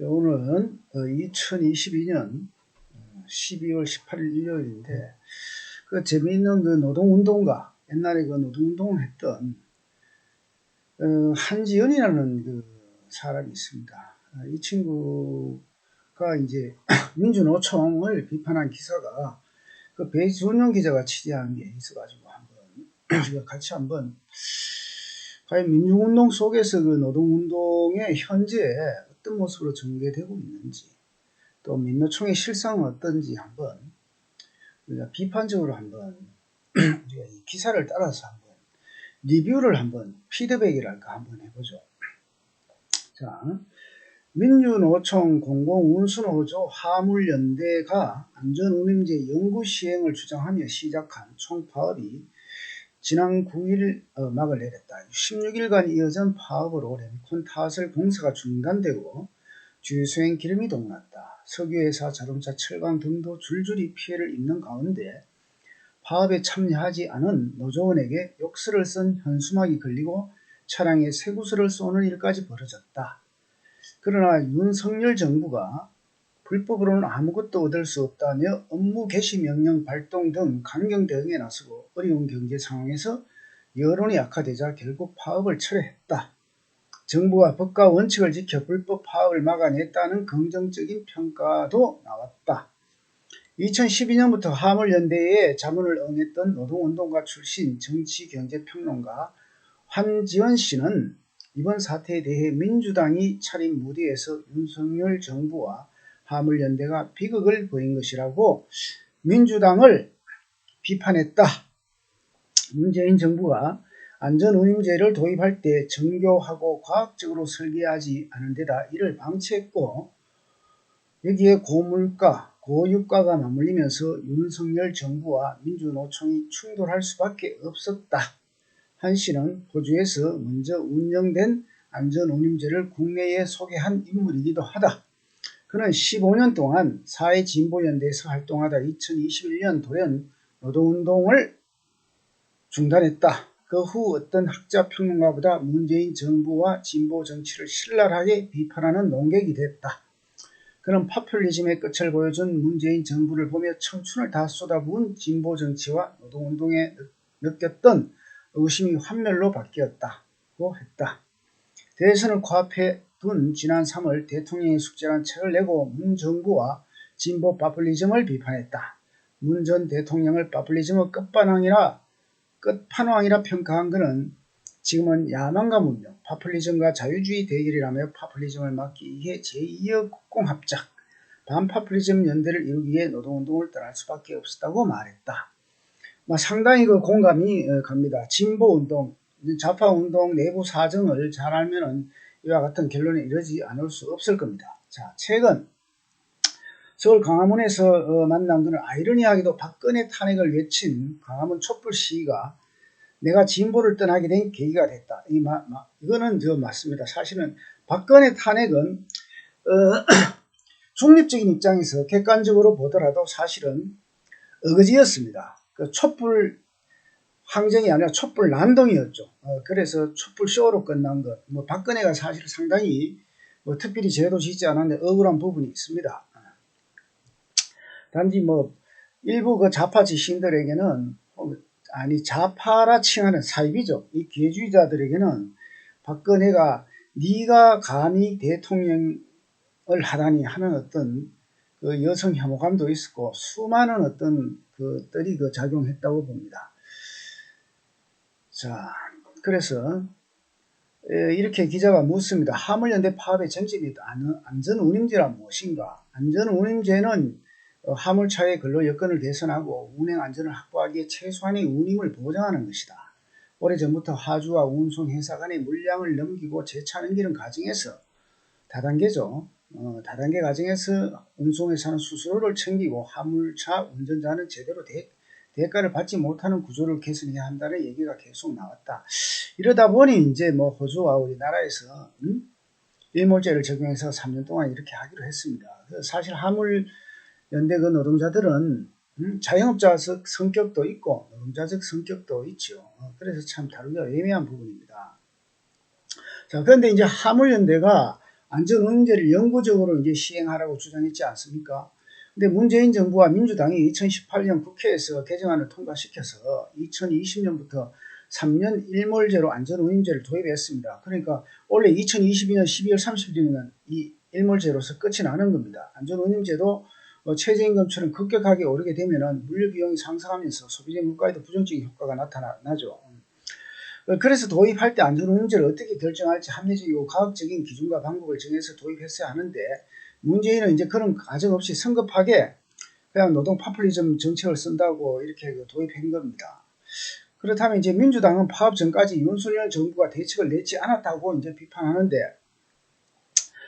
오늘은 2022년 12월 18일 일요일인데 그 재미있는 그 노동운동가 옛날에 그 노동운동을 했던 어, 한지연이라는 그 사람이 있습니다. 어, 이 친구가 이제 민주노총을 비판한 기사가 그 배준영 기자가 취재한 게 있어가지고 한번 우리가 같이 한번 과연 민주운동 속에서 그 노동운동의 현재 어떤 모습으로 전개되고 있는지 또 민노총의 실상은 어떤지 한번 우리가 비판적으로 한번 우리가 이 기사를 따라서 한번 리뷰를 한번 피드백이랄까 한번 해보죠. 자, 민주노총 공공운수노조 화물연대가 안전운임제 연구 시행을 주장하며 시작한 총파업이 지난 9일 어, 막을 내렸다. 16일간 이어진 파업으로 램콘 타설 공사가 중단되고 주유소행 기름이 동났다. 석유회사, 자동차, 철강 등도 줄줄이 피해를 입는 가운데 파업에 참여하지 않은 노조원에게 욕설을 쓴 현수막이 걸리고 차량에 쇠구슬을 쏘는 일까지 벌어졌다. 그러나 윤석열 정부가 불법으로는 아무것도 얻을 수 없다며 업무 개시 명령 발동 등 강경 대응에 나서고 어려운 경제 상황에서 여론이 약화되자 결국 파업을 철회했다. 정부가 법과 원칙을 지켜 불법 파업을 막아냈다는 긍정적인 평가도 나왔다. 2012년부터 화물연대에 자문을 응했던 노동운동가 출신 정치경제평론가 환지원 씨는 이번 사태에 대해 민주당이 차린 무대에서 윤석열 정부와 화물연대가 비극을 보인 것이라고 민주당을 비판했다. 문재인 정부가 안전운임제를 도입할 때 정교하고 과학적으로 설계하지 않은 데다 이를 방치했고 여기에 고물가, 고유가가 맞물리면서 윤석열 정부와 민주노총이 충돌할 수밖에 없었다. 한 씨는 호주에서 먼저 운영된 안전운임제를 국내에 소개한 인물이기도 하다. 그는 15년 동안 사회진보연대에서 활동하다 2021년 돌연 노동운동을 중단했다. 그 후 어떤 학자 평론가보다 문재인 정부와 진보 정치를 신랄하게 비판하는 농객이 됐다. 그는 파퓰리즘의 끝을 보여준 문재인 정부를 보며 청춘을 다 쏟아부은 진보 정치와 노동운동에 느꼈던 의심이 환멸로 바뀌었다고 했다. 대선을 코앞에 둔 지난 3월 대통령의 숙제란 책을 내고 문 정부와 진보 파퓰리즘을 비판했다. 문 전 대통령을 파퓰리즘의 끝판왕이라 끝판왕이라 평가한 그는 지금은 야망과 문명, 파퓰리즘과 자유주의 대결이라며 파퓰리즘을 막기 위해 제2의 국공합작, 반파퓰리즘 연대를 이루기 위해 노동운동을 떠날 수밖에 없었다고 말했다. 뭐 상당히 그 공감이 어, 갑니다. 진보운동, 좌파운동 내부 사정을 잘 알면은 이와 같은 결론에 이르지 않을 수 없을 겁니다. 자, 최근 서울 광화문에서 어, 만난 그는 아이러니하게도 박근혜 탄핵을 외친 광화문 촛불 시위가 내가 진보를 떠나게 된 계기가 됐다. 이 마, 마, 이거는 저 맞습니다. 사실은 박근혜 탄핵은 어, 중립적인 입장에서 객관적으로 보더라도 사실은 어거지였습니다. 그 촛불 항쟁이 아니라 촛불 난동이었죠. 어, 그래서 촛불 쇼로 끝난 것. 뭐 박근혜가 사실 상당히 뭐 특별히 죄도 짓지 않았는데 억울한 부분이 있습니다. 단지 뭐 일부 그 좌파 지신들에게는 어, 아니 좌파라 칭하는 사입이죠. 이 개주의자들에게는 박근혜가 네가 감히 대통령을 하다니 하는 어떤 그 여성 혐오감도 있었고 수많은 어떤 그 떨이 그 작용했다고 봅니다. 자, 그래서 이렇게 기자가 묻습니다. 화물연대 파업의 전제이 안전운임제란 무엇인가? 안전운임제는 어, 화물차의 근로 여건을 개선하고 운행 안전을 확보하기에 최소한의 운임을 보장하는 것이다. 오래전부터 하주와 운송회사 간의 물량을 넘기고 재차 넘기는 과정에서 다단계죠. 어, 다단계 과정에서 운송회사는 수수료를 챙기고 화물차 운전자는 제대로 대, 대가를 받지 못하는 구조를 개선해야 한다는 얘기가 계속 나왔다. 이러다 보니 이제 뭐 호주와 우리나라에서 음? 일몰제를 적용해서 3년 동안 이렇게 하기로 했습니다. 사실 화물 연대 그 노동자들은 음, 자영업자적 성격도 있고 노동자적 성격도 있죠. 어, 그래서 참 다루기가 애매한 부분입니다. 자, 그런데 이제 화물연대가 안전운임제를 영구적으로 이제 시행하라고 주장했지 않습니까? 근데 문재인 정부와 민주당이 2018년 국회에서 개정안을 통과시켜서 2020년부터 3년 일몰제로 안전운임제를 도입했습니다. 그러니까 원래 2022년 12월 30일이면 이 일몰제로서 끝이 나는 겁니다. 안전운임제도 어, 최저임금처럼 급격하게 오르게 되면 물류 비용이 상승하면서 소비재 물가에도 부정적인 효과가 나타나죠. 어, 그래서 도입할 때 안전운임제를 어떻게 결정할지 합리적이고 과학적인 기준과 방법을 정해서 도입했어야 하는데 문재인은 이제 그런 과정 없이 성급하게 그냥 노동 파퓰리즘 정책을 쓴다고 이렇게 그 도입한 겁니다. 그렇다면 이제 민주당은 파업 전까지 윤석열 정부가 대책을 내지 않았다고 이제 비판하는데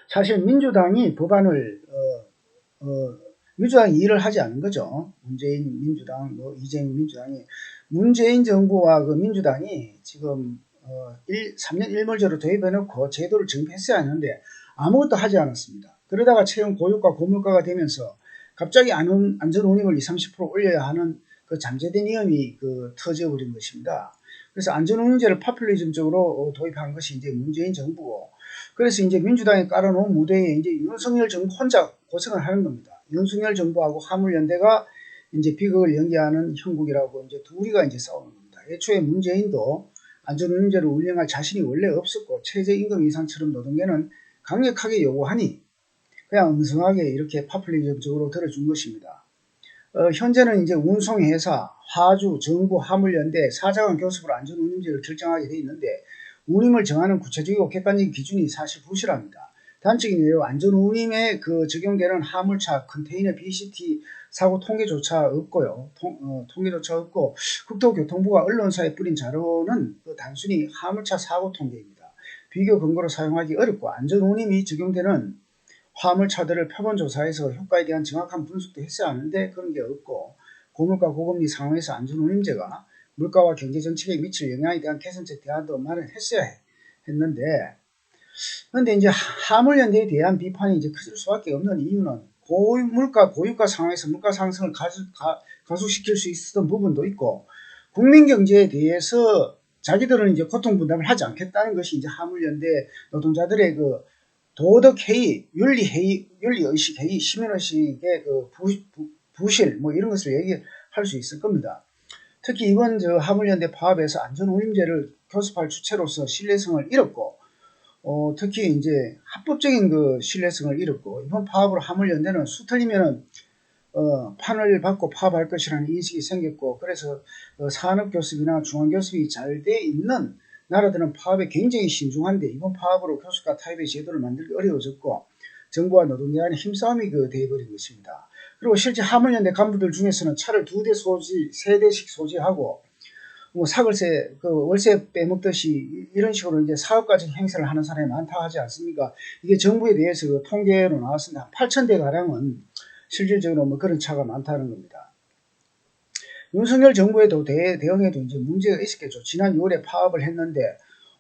사실 민주당이 법안을 어, 어, 민주당이 일을 하지 않은 거죠. 문재인 민주당, 뭐 이재명 민주당이 문재인 정부와 그 민주당이 지금 어, 1, 3년 1몰제로 도입해놓고 제도를 정립했어야 하는데 아무것도 하지 않았습니다. 그러다가 채용 고유가 고물가가 되면서 갑자기 안전운임을 20, 30% 올려야 하는 그 잠재된 위험이 그 터져버린 것입니다. 그래서 안전운임제를 파퓰리즘적으로 도입한 것이 이제 문재인 정부고 그래서 이제 민주당이 깔아놓은 무대에 이제 윤석열 정부 혼자 고생을 하는 겁니다. 윤석열 정부하고 화물연대가 이제 비극을 연기하는 형국이라고 이제 둘이가 이제 싸우는 겁니다. 애초에 문재인도 안전운임제를 운영할 자신이 원래 없었고 최저임금 이상처럼 노동계는 강력하게 요구하니 그냥 엉성하게 이렇게 파퓰리즘적으로 들어준 것입니다. 어, 현재는 이제 운송회사, 화주, 정부, 화물연대, 사장관 교섭으로 안전운임제를 결정하게 돼 있는데 운임을 정하는 구체적이고 객관적인 기준이 사실 부실합니다. 단적인 예로 안전운임에 그 적용되는 화물차, 컨테이너, BCT 사고 통계조차 없고요. 통, 어, 통계조차 없고 국토교통부가 언론사에 뿌린 자료는 그 단순히 화물차 사고 통계입니다. 비교 근거로 사용하기 어렵고 안전운임이 적용되는 화물차들을 표본조사해서 효과에 대한 정확한 분석도 했어야 하는데 그런 게 없고 고물가 고금리 상황에서 안전운임제가 물가와 경제정책에 미칠 영향에 대한 개선책 대안도 마련했어야 했는데 그런데 이제 화물연대에 대한 비판이 이제 커질 수밖에 없는 이유는 고물가, 고유가 상황에서 물가 상승을 가수, 가, 가속시킬 수 있었던 부분도 있고 국민 경제에 대해서 자기들은 이제 고통 분담을 하지 않겠다는 것이 이제 화물연대 노동자들의 그 도덕 회의, 윤리 회의, 윤리 의식 회의, 시민 의식의 그 부, 부, 부실 뭐 이런 것을 얘기할 수 있을 겁니다. 특히 이번 저 화물연대 파업에서 안전운임제를 교섭할 주체로서 신뢰성을 잃었고 어, 특히 이제 합법적인 그 신뢰성을 잃었고 이번 파업으로 화물연대는 수틀리면은 어, 판을 받고 파업할 것이라는 인식이 생겼고 그래서 어, 산업교섭이나 중앙교섭이 잘 돼 있는 나라들은 파업에 굉장히 신중한데 이번 파업으로 교섭과 타협의 제도를 만들기 어려워졌고 정부와 노동계 간의 힘싸움이 그 돼버린 것입니다. 그리고 실제 화물연대 간부들 중에서는 차를 두 대 소지, 세 대씩 소지하고 뭐 사글세 그 월세 빼먹듯이 이런 식으로 이제 사업가적 행사를 하는 사람이 많다 하지 않습니까? 이게 정부에 대해서 그 통계로 나왔습니다. 8천 대 가량은 실질적으로 뭐 그런 차가 많다는 겁니다. 윤석열 정부에도 대, 대응에도 이제 문제가 있었겠죠. 지난 6월에 파업을 했는데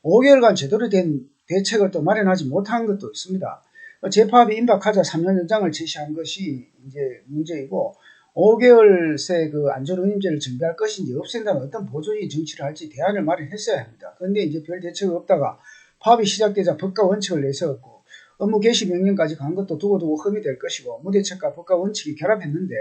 5개월간 제대로 된 대책을 또 마련하지 못한 것도 있습니다. 재파업이 임박하자 3년 연장을 제시한 것이 이제 문제이고 5개월 새 그 안전운임제를 정비할 것인지 없앤다는 어떤 보조적인 정치를 할지 대안을 마련했어야 합니다. 그런데 이제 별 대책이 없다가 파업이 시작되자 법과 원칙을 내세웠고 업무 개시 명령까지 간 것도 두고두고 흠이 될 것이고 무대책과 법과 원칙이 결합했는데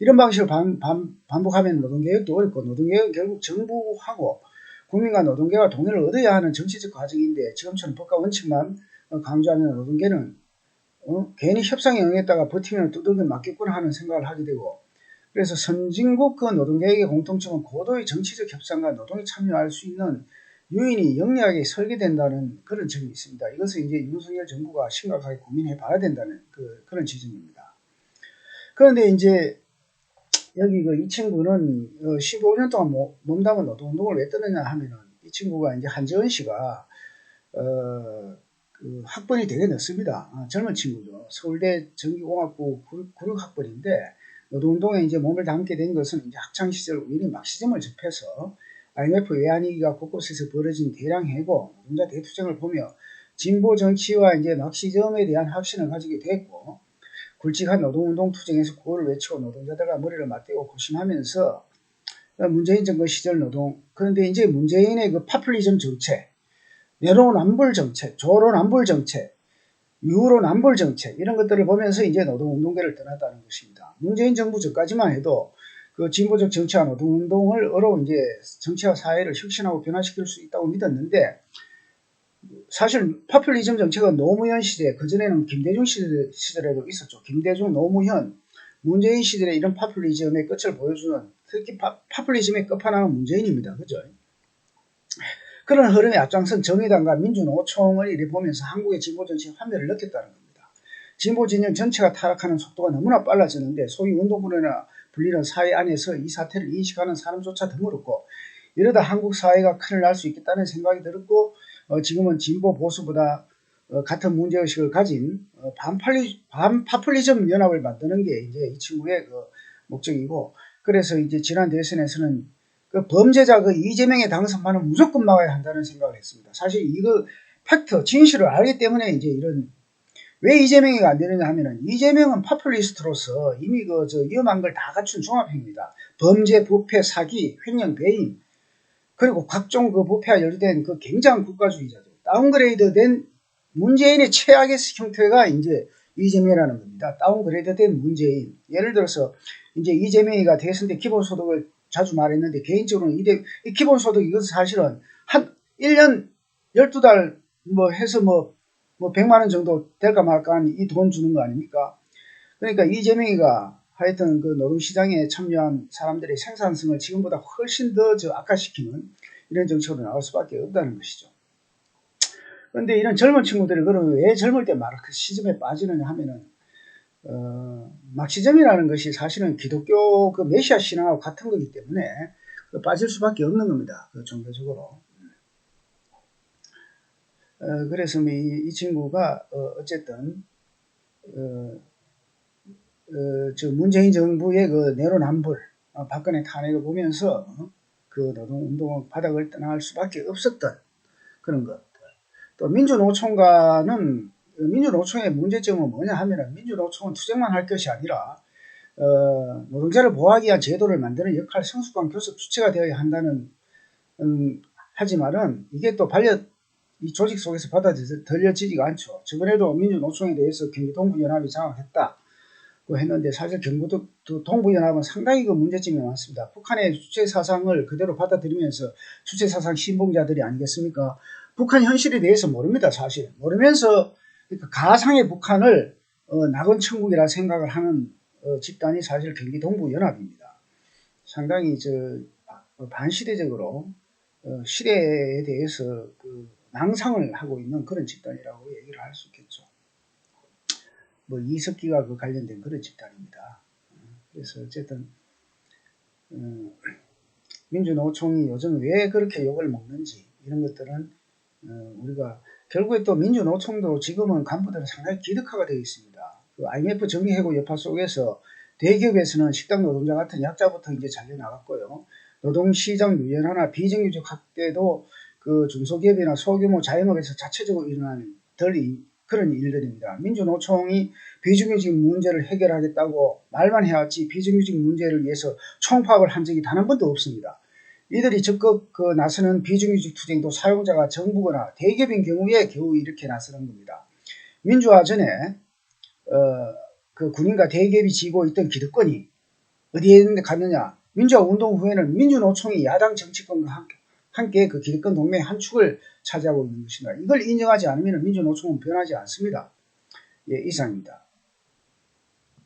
이런 방식을 반, 반, 반복하면 노동개혁도 어렵고 노동개혁은 결국 정부하고 국민과 노동계가 동의를 얻어야 하는 정치적 과정인데 지금처럼 법과 원칙만 강조하면 노동계는 어? 괜히 협상에 응했다가 버티면 두들겨 맞겠구나 하는 생각을 하게 되고 그래서 선진국 그 노동계획의 공통점은 고도의 정치적 협상과 노동이 참여할 수 있는 유인이 영리하게 설계된다는 그런 점이 있습니다. 이것을 이제 윤석열 정부가 심각하게 고민해 봐야 된다는 그, 그런 지점입니다. 그런데 이제 여기 그 이 친구는 15년 어, 동안 몸담은 노동운동을 왜 떠느냐 하면은 이 친구가 이제 한재원 씨가 어 그 학번이 되게 늦습니다. 아, 젊은 친구죠. 서울대 전기공학부 96학번인데 노동운동에 이제 몸을 담게 된 것은 이제 학창시절 우연히 막시점을 접해서 IMF 외환위기가 곳곳에서 벌어진 대량 해고, 노동자 대투쟁을 보며 진보 정치와 이제 막시점에 대한 확신을 가지게 됐고 굵직한 노동운동 투쟁에서 구호를 외치고 노동자들과 머리를 맞대고 고심하면서 문재인 정권 시절 노동 그런데 이제 문재인의 그 파퓰리즘 정책 내로남불 정책, 조로남불 정책, 유로 남불 정책 이런 것들을 보면서 이제 노동운동계를 떠났다는 것입니다. 문재인 정부 전까지만 해도 그 진보적 정치와 노동운동을 어로 이제 정치와 사회를 혁신하고 변화시킬 수 있다고 믿었는데 사실 파퓰리즘 정책은 노무현 시대 그전에는 김대중 시절에도 있었죠. 김대중, 노무현, 문재인 시절에 이런 파퓰리즘의 끝을 보여주는 특히 파, 파퓰리즘의 끝판왕은 문재인입니다. 그죠? 그런 흐름에 앞장선 정의당과 민주노총을 이래 보면서 한국의 진보 정치의 환멸을 느꼈다는 겁니다. 진보 진영 전체가 타락하는 속도가 너무나 빨라졌는데 소위 운동부나 불리는 사회 안에서 이 사태를 인식하는 사람조차 드물었고 이러다 한국 사회가 큰일 날 수 있겠다는 생각이 들었고 어, 지금은 진보 보수보다 어, 같은 문제의식을 가진 어, 반팔리, 반파퓰리즘 연합을 만드는 게 이제 이 친구의 그 목적이고 그래서 이제 지난 대선에서는 그 범죄자 그 이재명의 당선만은 무조건 막아야 한다는 생각을 했습니다. 사실 이거 팩트, 진실을 알기 때문에 이제 이런 왜 이재명이 안 되느냐 하면은 이재명은 파퓰리스트로서 이미 그 저 위험한 걸 다 갖춘 종합행위다. 범죄, 부패, 사기, 횡령, 배임 그리고 각종 그 부패와 연루된 그 굉장한 국가주의자죠. 다운그레이드된 문재인의 최악의 형태가 이제 이재명이라는 겁니다. 다운그레이드된 문재인. 예를 들어서 이제 이재명이가 대선 때 기본소득을 자주 말했는데 개인적으로는 이대, 이 기본소득 이것은 사실은 한 1년 12달 뭐 해서 뭐, 뭐 100만원 정도 될까 말까 한 이 돈 주는 거 아닙니까? 그러니까 이재명이가 하여튼 그 노동시장에 참여한 사람들의 생산성을 지금보다 훨씬 더 저 악화시키는 이런 정책으로 나올 수밖에 없다는 것이죠. 그런데 이런 젊은 친구들이 그러면 왜 젊을 때 마르크시즘에 빠지느냐 하면은 어, 막시즘이라는 것이 사실은 기독교 그 메시아 신앙하고 같은 거기 때문에 그 빠질 수밖에 없는 겁니다. 그 종교적으로. 어, 그래서 이, 이 친구가 어, 쨌든 어, 어, 저 문재인 정부의 그 내로남불 어, 박근혜 탄핵을 보면서 어, 그 노동운동 바닥을 떠날 수밖에 없었던 그런 것. 또 민주노총과는 민주노총의 문제점은 뭐냐 하면은 민주노총은 투쟁만 할 것이 아니라 어, 노동자를 보호하기 위한 제도를 만드는 역할 성숙한 교섭 주체가 되어야 한다는 음, 하지만은 이게 또 반려 이 조직 속에서 받아들여지지가 않죠. 저번에도 민주노총에 대해서 경기동부연합이 장악했다. 고 했는데 사실 경기도 동부연합은 상당히 그 문제점이 많습니다. 북한의 주체 사상을 그대로 받아들이면서 주체 사상 신봉자들이 아니겠습니까? 북한 현실에 대해서 모릅니다. 사실 모르면서 그러니까 가상의 북한을 어, 낙원 천국이라 생각을 하는 어, 집단이 사실 경기 동부 연합입니다. 상당히 저 어, 반시대적으로 어, 시대에 대해서 그 낭상을 하고 있는 그런 집단이라고 얘기를 할 수 있겠죠. 뭐 이석기가 그 관련된 그런 집단입니다. 그래서 어쨌든 어, 민주노총이 요즘 왜 그렇게 욕을 먹는지 이런 것들은 어, 우리가 결국에 또 민주노총도 지금은 간부들은 상당히 기득화가 되어 있습니다. 그 IMF 정리해고 여파 속에서 대기업에서는 식당 노동자 같은 약자부터 이제 잘려 나갔고요. 노동시장 유연화나 비정규직 확대도 그 중소기업이나 소규모 자영업에서 자체적으로 일어나는 덜 그런 일들입니다. 민주노총이 비정규직 문제를 해결하겠다고 말만 해왔지 비정규직 문제를 위해서 총파업을 한 적이 단 한 번도 없습니다. 이들이 적극 그 나서는 비정규직 투쟁도 사용자가 정부거나 대기업인 경우에 겨우 이렇게 나서는 겁니다. 민주화 전에 어, 그 군인과 대기업이 지고 있던 기득권이 어디에 갔느냐 민주화 운동 후에는 민주노총이 야당 정치권과 함께, 함께 그 기득권 동맹 한 축을 차지하고 있는 것입니다. 이걸 인정하지 않으면 민주노총은 변하지 않습니다. 예, 이상입니다.